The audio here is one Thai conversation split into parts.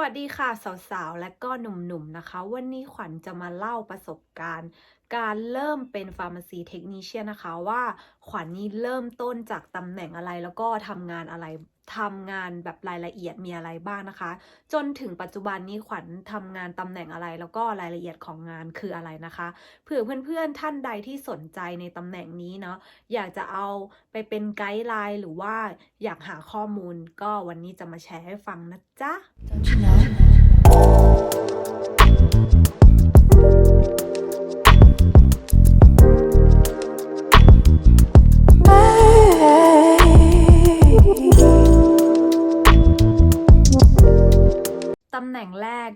วัสดีค่ะสาวๆ และก็หนุ่มๆ นะคะ วันนี้ขวัญจะมาเล่าประสบการณ์ การเริ่มเป็น Pharmacy Technician นะคะ ว่าขวัญนี้เริ่มต้นจากตำแหน่งอะไรแล้วก็ทำงานอะไร ทำงานแบบรายละเอียดมีอะไรบ้างนะคะ จนถึงปัจจุบันนี้ขวัญทำงานตำแหน่งอะไรแล้วก็รายละเอียดของงานคืออะไรนะคะเผื่อเพื่อนๆท่านใดที่สนใจในตำแหน่งนี้เนาะอยากจะเอาไปเป็นไกด์ไลน์หรือว่าอยากหาข้อมูลก็วันนี้จะมาแชร์ให้ฟังนะจ๊ะ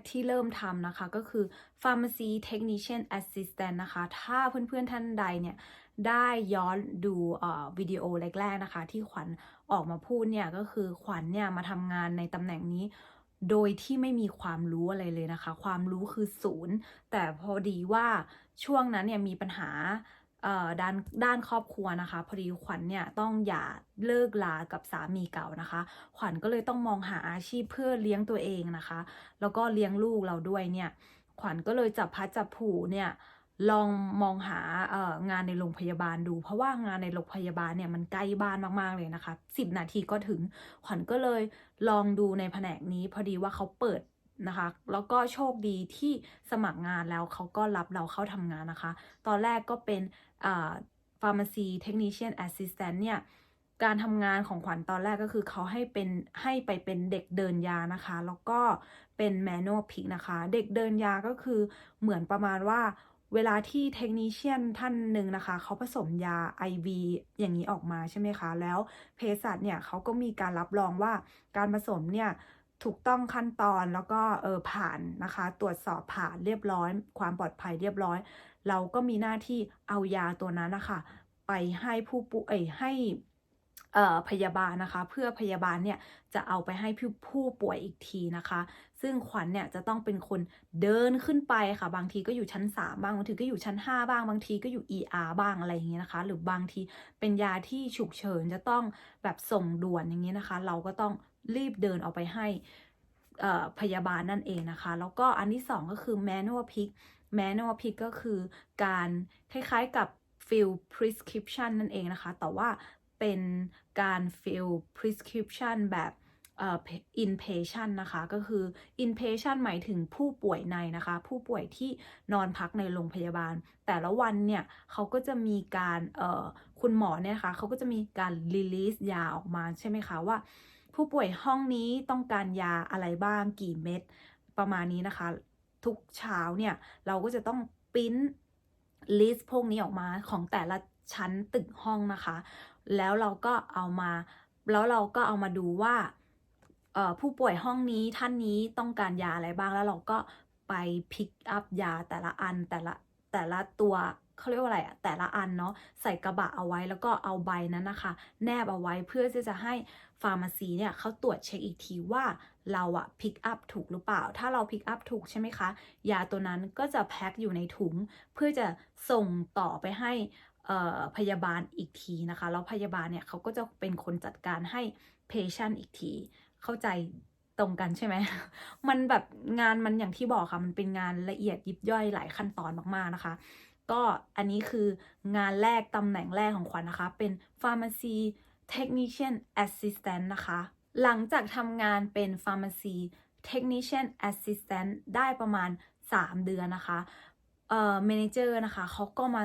ที่เริ่มทำนะคะ ก็คือ Pharmacy Technician Assistant นะคะ ถ้าเพื่อนๆท่านใดเนี่ยได้ย้อนดูเอ่อวิดีโอแรกๆนะคะ ที่ขวัญออกมาพูดเนี่ย ก็คือขวัญเนี่ยมาทำงานในตำแหน่งนี้ โดยที่ไม่มีความรู้อะไรเลยนะคะ ความรู้คือศูนย์ แต่พอดีว่าช่วงนั้นเนี่ยมีปัญหา ด้านด้านครอบครัวนะคะ พอดีขวัญเนี่ยต้องหย่าเลิกลากับสามีเก่านะคะ ขวัญก็เลยต้องมองหาอาชีพเพื่อเลี้ยงตัวเองนะคะ แล้วก็เลี้ยงลูกเราด้วยเนี่ยขวัญก็เลยจับพัดจับผูเนี่ยลองมองหาเอ่องานในโรงพยาบาลดู เพราะว่างานในโรงพยาบาลเนี่ยมันใกล้บ้านมากๆเลยนะคะ 10 นาทีก็ถึง ขวัญก็เลยลองดูในแผนกนี้ พอดีว่าเขาเปิด นะคะ แล้วก็โชคดีที่สมัครงานแล้วเขาก็รับเราเข้าทำงานนะคะ ตอนแรกก็เป็นอ่า pharmacy technician assistant เนี่ยการทำงานของขวัญตอนแรกก็คือเขาให้เป็นให้ไปเป็นเด็กเดินยานะคะ แล้วก็เป็น manual pick นะคะ เด็กเดินยาก็คือเหมือนประมาณว่าเวลาที่เทคนิชเชียนท่านหนึ่งนะคะ เขาผสมยา IV อย่างนี้ออกมาใช่ไหมคะ แล้วเภสัชเนี่ยเขาก็มีการรับรองว่าการผสมเนี่ย ถูกต้องขั้นตอนแล้วก็เออผ่านนะคะ ตรวจสอบผ่านเรียบร้อย ความปลอดภัยเรียบร้อย เราก็มีหน้าที่เอายาตัวนั้นนะคะไปให้ผู้ป่วยให้เออพยาบาลนะคะ เพื่อพยาบาลเนี่ยจะเอาไปให้ผู้ผู้ป่วยอีกทีนะคะ ซึ่งขวัญเนี่ยจะต้องเป็นคนเดินขึ้นไปค่ะ บางทีก็อยู่ชั้น 3 บ้างบางทีก็อยู่ชั้น 5 บ้าง บางทีก็อยู่ ER บ้างอะไรอย่างเงี้ยนะคะ หรือบางทีเป็นยาที่ฉุกเฉินจะต้องแบบส่งด่วนอย่างเงี้ยนะคะ เราก็ต้อง รีบเดินเอาไปให้พยาบาลนั่นเองนะคะ แล้วก็อันที่สองก็คือ manual pick manual pick ก็คือการคล้ายๆกับ fill prescription นั่นเองนะคะ แต่ว่าเป็นการ fill prescription แบบเอ่อ inpatient นะคะ ก็คือ inpatient หมายถึงผู้ป่วยในนะคะ ผู้ป่วยที่นอนพักในโรงพยาบาล แต่ละวันเนี่ยเขาก็จะมีการเอ่อคุณหมอเนี่ยนะคะเขาก็จะมีการ release ยาออกมาใช่ไหมคะว่า ผู้ป่วยห้องนี้ต้องการยาอะไรบ้างกี่เม็ดประมาณนี้นะคะ ทุกเช้าเนี่ยเราก็จะต้องปริ้นลิสต์พวกนี้ออกมาของแต่ละชั้นตึกห้องนะคะ แล้วเราก็เอามาแล้วเราก็เอามาดูว่าผู้ป่วยห้องนี้ท่านนี้ต้องการยาอะไรบ้างแล้วเราก็ไปพิกอัพยาแต่ละอันแต่ละแต่ละตัวเขาเรียกว่าอะไรอะแต่ละอันเนาะใส่กระบะเอาไว้แล้วก็เอาใบนั้นนะคะ แนบเอาไว้เพื่อที่จะให้ ฟาร์มาซีเนี่ยเขาตรวจเช็คอีกทีว่าเราอะพิกอัพถูกหรือเปล่า ถ้าเราพิกอัพถูกใช่ไหมคะ ยาตัวนั้นก็จะแพ็คอยู่ในถุง เพื่อจะส่งต่อไปให้พยาบาลอีกทีนะคะ แล้วพยาบาลเนี่ยเขาก็จะเป็นคนจัดการให้เพช i นอีกที เข้าใจตรงกันใช่ไหม มันแบบงานมันอย่างที่บอกค่ะ มันเป็นงานละเอียดยิบย่อยหลายขั้นตอนมากๆนะคะ ก็อันนี้คืองานแรกตำแหน่งแรกของขวัญนะคะ เป็น Pharmacy Technician Assistant นะคะ หลังจากทำงานเป็น Pharmacy Technician Assistant ได้ประมาณ 3 เดือนนะคะเอ่อ Manager นะคะเขาก็มา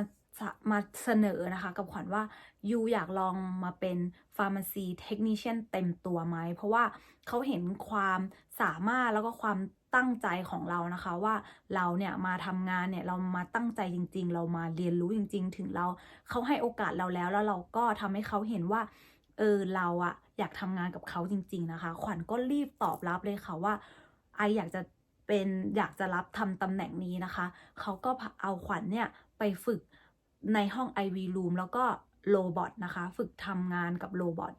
มาเสนอนะคะกับขวัญว่ายูอยากลองมาเป็น Pharmacy Technician เต็มตัวไหม เพราะว่าเขาเห็นความสามารถแล้วก็ความตั้งใจของเรานะคะ ว่าเราเนี่ยมาทำงานเนี่ยเรามาตั้งใจจริง ๆ เรามาเรียนรู้จริง ๆ ถึงเราเขาให้โอกาสเราแล้วแล้วเราก็ทำให้เขาเห็นว่า เออเราอะอยากทำงานกับเขาจริง ๆนะคะ ขวัญก็รีบตอบรับเลยค่ะว่า ไออยากจะเป็นอยากจะรับทำตำแหน่งนี้นะคะ เขาก็เอาขวัญเนี่ยไปฝึกในห้อง IV room แล้วก็โรบอทนะคะ ฝึกทำงานกับโรบอท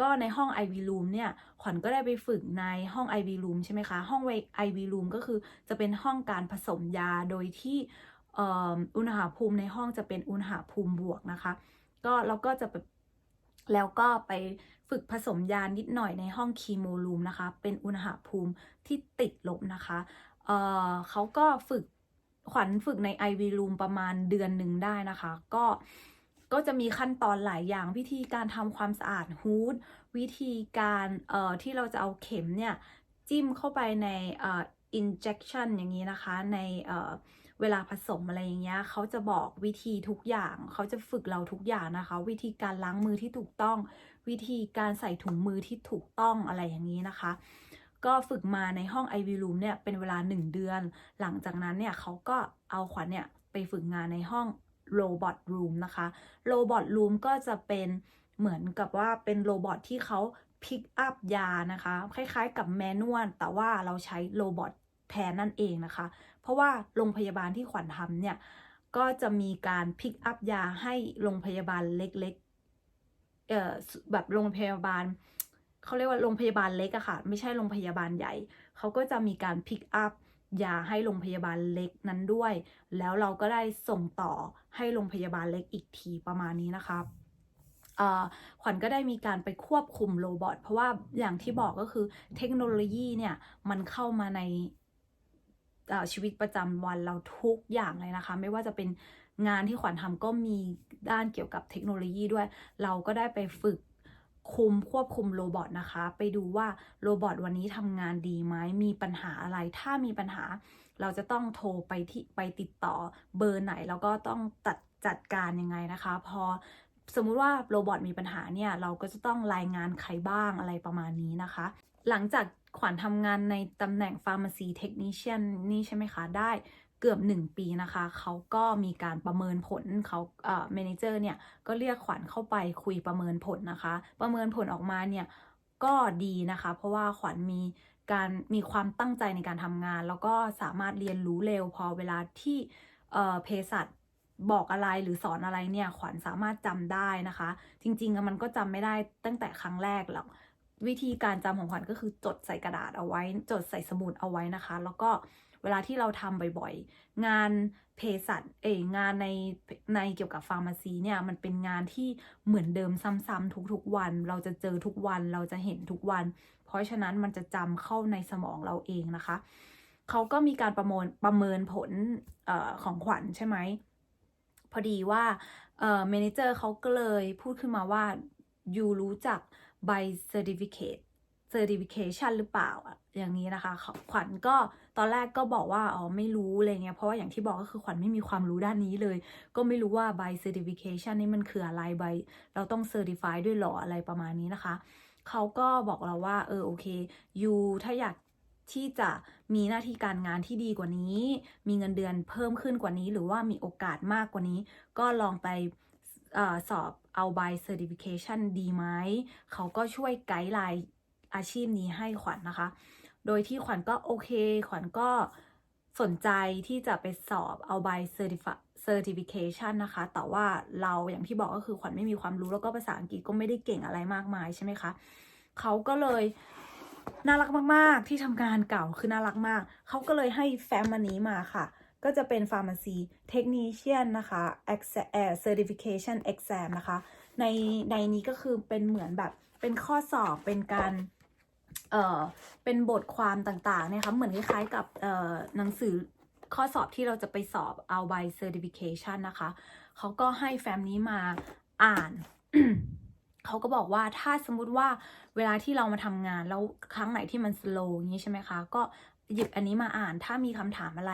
ก็ในห้อง IV room เนี่ย ขวัญก็ได้ไปฝึกในห้อง IV room ใช่ไหมคะ ห้อง IV room ก็คือจะเป็นห้องการผสมยาโดยที่อุณหภูมิในห้องจะเป็นอุณหภูมิบวกนะคะ ก็เราก็จะ แล้วก็ไปฝึกผสมยานิดหน่อยในห้องคีโมรูมนะคะ เป็นอุณหภูมิที่ติดลบนะคะเเขาก็ฝึกขวัญฝึกใน IV Room ประมาณเดือนหนึ่งได้นะคะ ก็ก็จะมีขั้นตอนหลายอย่างวิธีการทำความสะอาดฮูดวิธีการเอ่อที่เราจะเอาเข็มเนี่ย จิ้มเข้าไปในเอ่อ injection อย่างนี้นะคะในเอ่อ เวลาผสมอะไรอย่างเงี้ยเขาจะบอกวิธีทุกอย่างเขาจะฝึกเราทุกอย่างนะคะ วิธีการล้างมือที่ถูกต้อง วิธีการใส่ถุงมือที่ถูกต้องอะไรอย่างนี้นะคะ ก็ฝึกมาในห้อง IV Room เนี่ยเป็นเวลา 1 เดือน หลังจากนั้นเนี่ยเขาก็เอาขวัญเนี่ยไปฝึกงานในห้อง Robot Room นะคะ Robot Room ก็จะเป็นเหมือนกับว่าเป็นโรบอทที่เขาพิกอัพยานะคะ คล้ายๆกับแมนนวลแต่ว่าเราใช้โรบอท แทนนั่นเองนะคะ เพราะว่าโรงพยาบาลที่ขวัญทำเนี่ย ก็จะมีการพิกอัพยาให้โรงพยาบาลเล็กๆเอ่อแบบโรงพยาบาลเขาเรียกว่าโรงพยาบาลเล็กอะค่ะ ไม่ใช่โรงพยาบาลใหญ่เขาก็จะมีการพิกอัพยาให้โรงพยาบาลเล็กนั้นด้วย แล้วเราก็ได้ส่งต่อให้โรงพยาบาลเล็กอีกทีประมาณนี้นะคะอ่อขวัญก็ได้มีการไปควบคุมโรบอทเพราะว่าอย่างที่บอกก็คือเทคโนโลยีเนี่ย มันเข้ามาใน ชีวิตประจำวันเราทุกอย่างเลยนะคะ ไม่ว่าจะเป็นงานที่ขวัญทำก็มีด้านเกี่ยวกับเทคโนโลยีด้วย เราก็ได้ไปฝึกคุมควบคุมโรบอทนะคะ ไปดูว่าโรบอทวันนี้ทำงานดีไหมมีปัญหาอะไร ถ้ามีปัญหาเราจะต้องโทรไปที่ไปติดต่อเบอร์ไหน แล้วก็ต้องตัดจัดการยังไงนะคะ พอสมมุติว่าโรบอทมีปัญหาเนี่ย เราก็จะต้องรายงานใครบ้างอะไรประมาณนี้นะคะ หลังจาก ขวัญทำงานในตำแหน่ง Pharmacy Technician นี่ใช่ไหมคะ ได้เกือบ 1 ปีนะคะ เขาก็มีการประเมินผลเขาเอ่อ manager เนี่ย ก็เรียกขวัญเข้าไปคุยประเมินผลนะคะ ประเมินผลออกมาเนี่ย ก็ดีนะคะ เพราะว่าขวัญมีการมีความตั้งใจในการทำงาน แล้วก็สามารถเรียนรู้เร็วพอเวลาที่เอ่อเภสัชบอกอะไรหรือสอนอะไรเนี่ยขวัญสามารถจำได้นะคะ จริงๆมันก็จำไม่ได้ตั้งแต่ครั้งแรกหรอก วิธีการจำของขวัญก็คือจดใส่กระดาษเอาไว้ จดใส่สมุดเอาไว้นะคะ แล้วก็เวลาที่เราทำบ่อยๆ งานเภสัชเอยงานในในเกี่ยวกับฟาร์มาซีเนี่ยมันเป็นงานที่เหมือนเดิมซ้ำๆทุกๆวัน เราจะเจอทุกวันเราจะเห็นทุกวัน เพราะฉะนั้นมันจะจำเข้าในสมองเราเองนะคะเขาก็มีการประเมินประเมินผลออของขวัญใช่ไหมพอดีว่าเอ่อเมนเจอร์เขาก็เลยพูดขึ้นมาว่ายูรู้จัก ใบ certificate certification หรือเปล่าอะอย่างนี้นะคะ ขวัญก็ตอนแรกก็บอกว่าอ๋อไม่รู้อะไรเงี้ยเพราะว่าอย่างที่บอกก็คือขวัญไม่มีความรู้ด้านนี้เลย ก็ไม่รู้ว่าใบ certification นี่มันคืออะไรใบ เราต้อง certify ด้วยหรออะไรประมาณนี้นะคะ เขาก็บอกเราว่า เออโอเคยูถ้าอยากที่จะมีหน้าที่การงานที่ดีกว่านี้ มีเงินเดือนเพิ่มขึ้นกว่านี้ หรือว่ามีโอกาสมากกว่านี้ ก็ลองไป อสอบเอาใบ certification ดีไหมเขาก็ช่วยไกด์ไลน์อาชีพนี้ให้ขวัญนะคะ โดยที่ขวัญก็โอเค ขวัญก็สนใจที่จะไปสอบเอาใบ certifi- certification นะคะ แต่ว่าเราอย่างที่บอกก็คือขวัญไม่มีความรู้แล้วก็ภาษาอังกฤษก็ไม่ได้เก่งอะไรมากมายใช่ไหมคะ เขาก็เลยน่ารักมาก ๆ ที่ทำงานเก่าคือน่ารักมาก เขาก็เลยให้แฟ้มอันนี้มาค่ะ ก็จะเป็น Pharmacy Technician นะคะเอ่อ Certification Exam นะคะ ในในนี้ก็คือเป็นเหมือนแบบเป็นข้อสอบเป็นการเอ่อเป็นบทความต่างๆเนี่ยค่ะเหมือนคล้ายๆกับเอ่อหนังสือข้อสอบที่เราจะไปสอบเอาใบ certification นะคะเขาก็ให้แฟ้มนี้มาอ่านเขาก็บอกว่าถ้าสมมุติว่าเวลาที่เรามาทำงานแล้วครั้งไหนที่มัน slow อย่างนี้ใช่ไหมคะ ก็หยิบอันนี้มาอ่าน ถ้ามีคำถามอะไร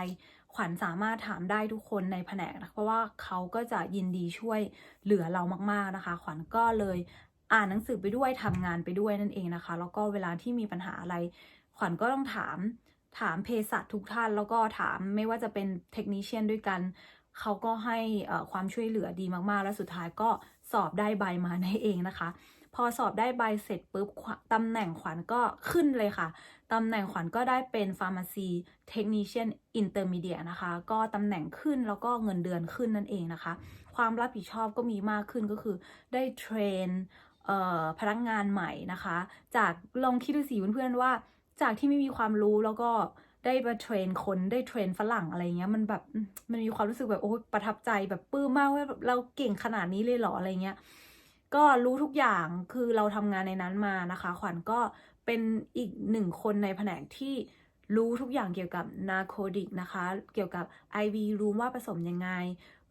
ขวัญสามารถถามได้ทุกคนในแผนกนะเพราะว่าเขาก็จะยินดีช่วยเหลือเรามากๆนะคะ ขวัญก็เลยอ่านหนังสือไปด้วยทำงานไปด้วยนั่นเองนะคะ แล้วก็เวลาที่มีปัญหาอะไร ขวัญก็ต้องถามถามเภสัชทุกท่านแล้วก็ถามไม่ว่าจะเป็นเทคนิชเชียนด้วยกันเขาก็ให้ความช่วยเหลือดีมากๆ แล้วสุดท้ายก็สอบได้ใบมาในเองนะคะ พอสอบได้ใบเสร็จปุ๊บตำแหน่งขวัญก็ขึ้นเลยค่ะ ตำแหน่งขวัญก็ได้เป็น Pharmacy Technician Intermediate นะคะ ก็ตำแหน่งขึ้นแล้วก็เงินเดือนขึ้นนั่นเองนะคะ ความรับผิดชอบก็มีมากขึ้นก็คือได้เทรนเอ่อพนักงานใหม่นะคะ จากลองคิดดูสิเพื่อนๆว่า จากที่ไม่มีความรู้แล้วก็ได้มาเทรนคนได้เทรนฝรั่งอะไรเงี้ยมันแบบมันมีความรู้สึกแบบโอ้ประทับใจแบบปลื้มมากว่าแบบเราเก่งขนาดนี้เลยเหรออะไรเงี้ยก็รู้ทุกอย่างคือเราทำงานในนั้นมานะคะ ขวัญก็ เป็นอีกหนึ่งคนในแผนกที่รู้ทุกอย่างเกี่ยวกับนาโคดิกนะคะ เกี่ยวกับ IV รู้ว่าผสมยังไง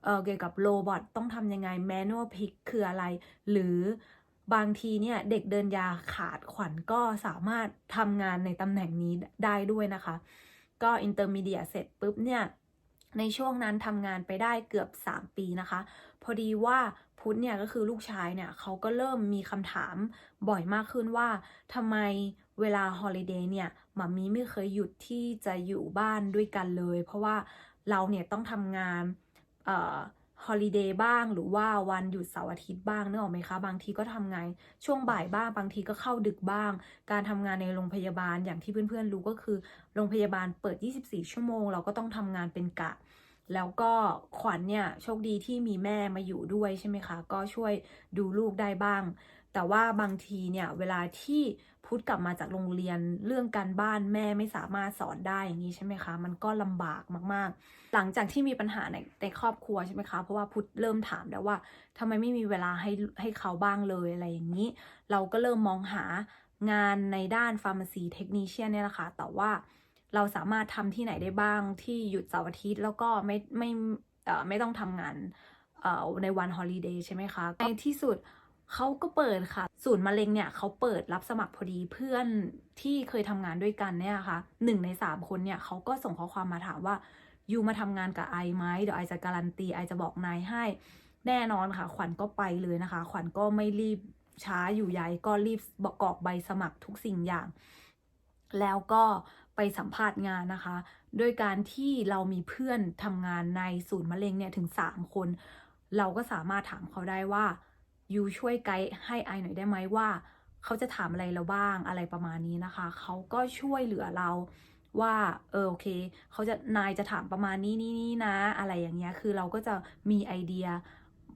เอ่อเกี่ยวกับโรบอทต้องทำยังไง manual pick คืออะไร หรือบางทีเนี่ยเด็กเดินยาขาดขวัญก็สามารถทำงานในตำแหน่งนี้ได้ด้วยนะคะ ก็ intermediate เสร็จปุ๊บเนี่ย ในช่วงนั้นทำงานไปได้เกือบ 3 ปีนะคะ พอดีว่าพุทธเนี่ยก็คือลูกชายเนี่ยเขาก็เริ่มมีคำถามบ่อยมากขึ้นว่าทำไมเวลาฮอลิเดย์เนี่ยหมามีไม่เคยหยุดที่จะอยู่บ้านด้วยกันเลย เพราะว่าเราเนี่ยต้องทำงานเอ่อฮอลิเดย์บ้างหรือว่าวันหยุดเสาร์อาทิตย์บ้างนึกออกไหมคะ บางทีก็ทำงานช่วงบ่ายบ้าง บางทีก็เข้าดึกบ้าง การทำงานในโรงพยาบาลอย่างที่เพื่อนๆรู้ก็คือ โรงพยาบาลเปิด 24 ชั่วโมง เราก็ต้องทำงานเป็นกะ แล้วก็ขวัญเนี่ยโชคดีที่มีแม่มาอยู่ด้วยใช่ไหมคะ ก็ช่วยดูลูกได้บ้าง แต่ว่าบางทีเนี่ยเวลาที่พุทธกลับมาจากโรงเรียนเรื่องการบ้านแม่ไม่สามารถสอนได้อย่างนี้ใช่ไหมคะ มันก็ลำบากมากๆ หลังจากที่มีปัญหาในในครอบครัวใช่ไหมคะ เพราะว่าพุทธเริ่มถามแล้วว่าทำไมไม่มีเวลาให้ให้เขาบ้างเลยอะไรอย่างนี้ เราก็เริ่มมองหางานในด้าน Pharmacy Technician เนี่ยแหละค่ะแต่ว่า เราสามารถทำที่ไหนได้บ้างที่หยุดเสาร์อาทิตย์แล้วก็ไม่ไม่ไม่ต้องทำงานในวันฮอลิเดย์ใช่ไหมคะในที่สุดเขาก็เปิดค่ะ ศูนย์มะเร็งเนี่ยเขาเปิดรับสมัครพอดีเพื่อนที่เคยทำงานด้วยกันเนี่ยค่ะหนึ่งในสามคนเนี่ยเขาก็ส่งข้อความมาถามว่ายูมาทำงานกับไอไหมเดี๋ยวไอจะการันตีไอจะบอกนายให้ แน่นอนค่ะ ขวัญก็ไปเลยนะคะ ขวัญก็ไม่รีบช้าอยู่ใยก็รีบบอกกอกใบสมัครทุกสิ่งอย่าง แล้วก็ ไปสัมภาษณ์งานนะคะ โดยการที่เรามีเพื่อนทำงานในศูนย์มะเร็งเนี่ยถึง 3 คน เราก็สามารถถามเขาได้ว่ายูช่วยไกด์ให้ไอหน่อยได้ไหมว่า เขาจะถามอะไรเราบ้างอะไรประมาณนี้นะคะ เขาก็ช่วยเหลือเราว่าเออโอเค เขาจะนายจะถามประมาณนี้นี่นี่นะ อะไรอย่างเงี้ยคือเราก็จะมีไอเดีย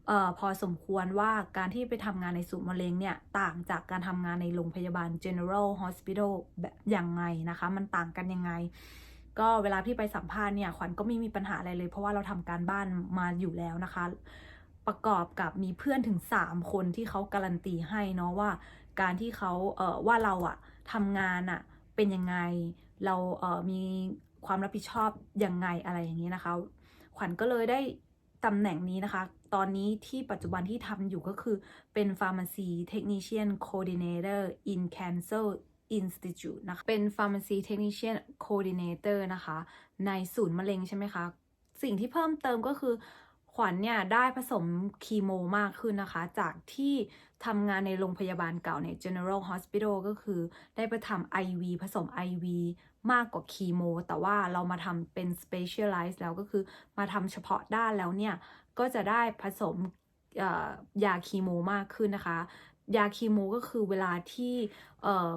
ออพอสมควรว่าการที่ไปทำงานในศูนย์มะเร็งเนี่ย ต่างจากการทำงานในโรงพยาบาล general hospital แบบยังไงนะคะ มันต่างกันยังไง ก็เวลาที่ไปสัมภาษณ์เนี่ยขวัญก็ไม่มีปัญหาอะไรเลย เพราะว่าเราทำการบ้านมาอยู่แล้วนะคะ ประกอบกับมีเพื่อนถึง 3 คนที่เขาการันตีให้เนาะว่า การที่เขาเออว่าเราอะทำงานอะเป็นยังไงเราเออมีความรับผิดชอบยังไงอะไรอย่างนี้นะคะ ขวัญก็เลยได้ตำแหน่งนี้นะคะ ตอนนี้ที่ปัจจุบันที่ทำอยู่ก็คือเป็น Pharmacy Technician Coordinator in Cancer Institute นะคะ เป็น Pharmacy Technician Coordinator นะคะ ในศูนย์มะเร็งใช่ไหมคะ สิ่งที่เพิ่มเติมก็คือ ขวัญเนี่ยได้ผสมคีโมมากขึ้นนะคะ จากที่ทำงานในโรงพยาบาลเก่าใน General Hospital ก็คือ ได้ไปทำ IV ผสม IV มากกว่าคีโม แต่ว่าเรามาทำเป็น specialize แล้วก็คือมาทำเฉพาะด้านแล้วเนี่ย ก็จะได้ผสมยาคีโมมากขึ้นนะคะ ยาคีโมก็คือเวลาที่เอ่อ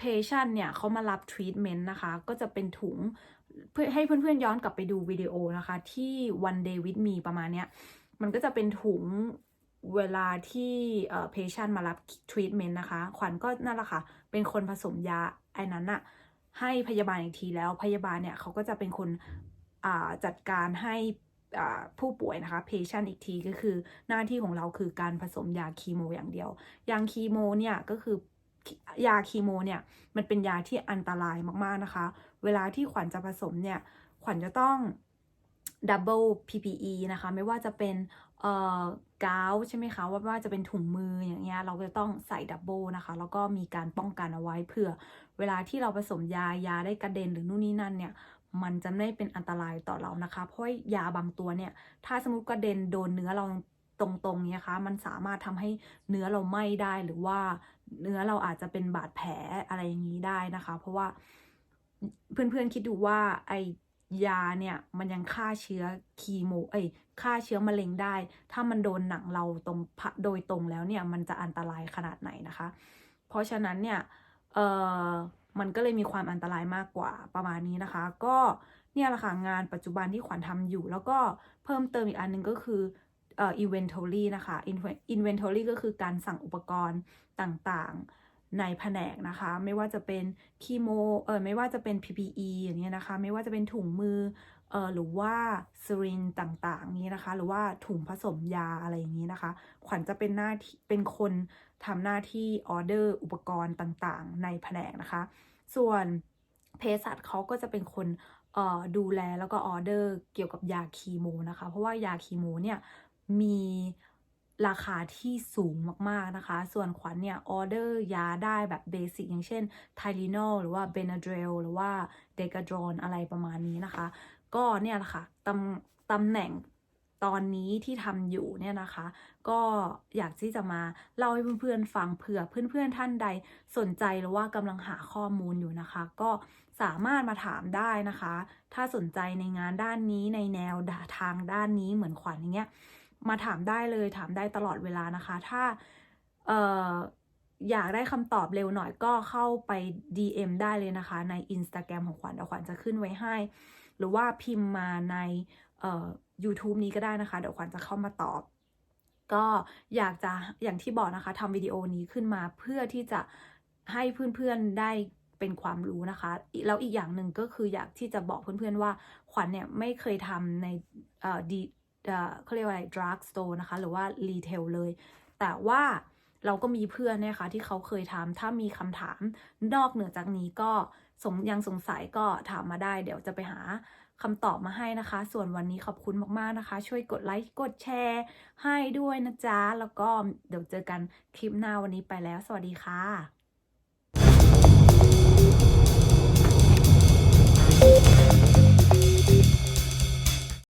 patient เนี่ยเขามารับ treatment นะคะ ก็จะเป็นถุงเพื่อให้เพื่อนๆย้อนกลับไปดูวิดีโอนะคะ ที่ one day with me ประมาณเนี้ย มันก็จะเป็นถุงเวลาที่เอ่อ patient มารับ treatment นะคะ ขวัญก็นั่นแหละค่ะ เป็นคนผสมยาไอ้นั้นอะให้พยาบาลอีกทีแล้วพยาบาลเนี่ยเขาก็จะเป็นคนจัดการให้ ผู้ป่วยนะคะ patient อีกทีก็คือหน้าที่ของเราคือการผสมยาคีโมอย่างเดียว ยาคีโมเนี่ยก็คือยาคีโมเนี่ยมันเป็นยาที่อันตรายมากๆนะคะ เวลาที่ขวัญจะผสมเนี่ย ขวัญจะต้องดับเบิล PPE นะคะ ไม่ว่าจะเป็นเอ่อกาวใช่ไหมคะว่าว่าจะเป็นถุงมืออย่างเงี้ยเราก็จะต้องใส่ดับเบิลนะคะ แล้วก็มีการป้องกันเอาไว้เผื่อ เวลาที่เราผสมยายาได้กระเด็นหรือนู่นนี่นั่นเนี่ย มันจะไม่เป็นอันตรายต่อเรานะคะ เพราะว่ายาบางตัวเนี่ย ถ้าสมมติกระเด็นโดนเนื้อเราตรงๆเนี่ยคะ มันสามารถทำให้เนื้อเราไหม้ได้หรือว่าเนื้อเราอาจจะเป็นบาดแผลอะไรอย่างนี้ได้นะคะ เพราะว่าเพื่อนๆคิดดูว่าไอยาเนี่ยมันยังฆ่าเชื้อคีโมเอ้ยฆ่าเชื้อมะเร็งได้ ถ้ามันโดนหนังเราตรงโดยตรงแล้วเนี่ยมันจะอันตรายขนาดไหนนะคะ เพราะฉะนั้นเนี่ยเอ่อ มันก็เลยมีความอันตรายมากกว่าประมาณนี้นะคะ ก็เนี่ยแหละค่ะงานปัจจุบันที่ขวัญทำอยู่ แล้วก็เพิ่มเติมอีกอันหนึงก็คือเอ่อ inventory นะคะ inventory ก็คือการสั่งอุปกรณ์ต่างๆในแผนกนะคะ ไม่ว่าจะเป็นคีโมเออไม่ว่าจะเป็น PPE อย่างเงี้ยนะคะ ไม่ว่าจะเป็นถุงมือเออหรือว่าสรินต่างๆนี้นะคะ หรือว่าถุงผสมยาอะไรอย่างนี้นะคะ ขวัญจะเป็นหน้าที่เป็นคนทำหน้าที่ออเดอร์อุปกรณ์ต่างๆ ในแผนกนะคะ ส่วนเภสัชเขาก็จะเป็นคนดูแลแล้วก็ออเดอร์เกี่ยวกับยาคีโมนะคะ เพราะว่ายาคีโมเนี่ยมีราคาที่สูงมากๆนะคะ ส่วนขวัญเนี่ยออเดอร์ยาได้แบบเบสิกอย่างเช่นไทลินอลหรือว่าเบนาเดรลหรือว่าเดกาดรอนอะไรประมาณนี้นะคะ ก็เนี่ยแหละค่ะตำตำแหน่ง ตอนนี้ที่ทำอยู่เนี่ยนะคะ ก็อยากที่จะมาเล่าให้เพื่อนๆฟังเผื่อเพื่อนๆท่านใดสนใจหรือว่ากำลังหาข้อมูลอยู่นะคะ ก็สามารถมาถามได้นะคะ ถ้าสนใจในงานด้านนี้ในแนวทางด้านนี้เหมือนขวัญอย่างเงี้ยมาถามได้เลยถามได้ตลอดเวลานะคะ ถ้าเอยากได้คำตอบเร็วหน่อยก็เข้าไป DM ได้เลยนะคะ ใน Instagram ของขวัญเดี๋ยวขวัญจะขึ้นไว้ให้ หรือว่าพิมพ์มาใน YouTube นี้ก็ได้นะคะ เดี๋ยวขวัญจะเข้ามาตอบ ก็อยากจะอย่างที่บอกนะคะทำวิดีโอนี้ขึ้นมาเพื่อที่จะให้เพื่อนๆได้เป็นความรู้นะคะ แล้วอีกอย่างหนึ่งก็คืออยากที่จะบอกเพื่อนๆว่าขวัญเนี่ยไม่เคยทำในเอ่อดีเอ่อเขาเรียกว่าอะไร drug store นะคะ หรือว่ารีเทลเลย แต่ว่าเราก็มีเพื่อนนี่ยค่ะที่เขาเคยทำถ้ามีคำถามนอกเหนือจากนี้ก็สงยังสงสัยก็ถามมาได้ เดี๋ยวจะไปหา คำตอบมาให้นะคะ ส่วนวันนี้ขอบคุณมากๆนะคะ ช่วยกดไลค์กดแชร์ให้ด้วยนะจ๊ะ แล้วก็เดี๋ยวเจอกันคลิปหน้าวันนี้ไปแล้ว สวัสดีค่ะ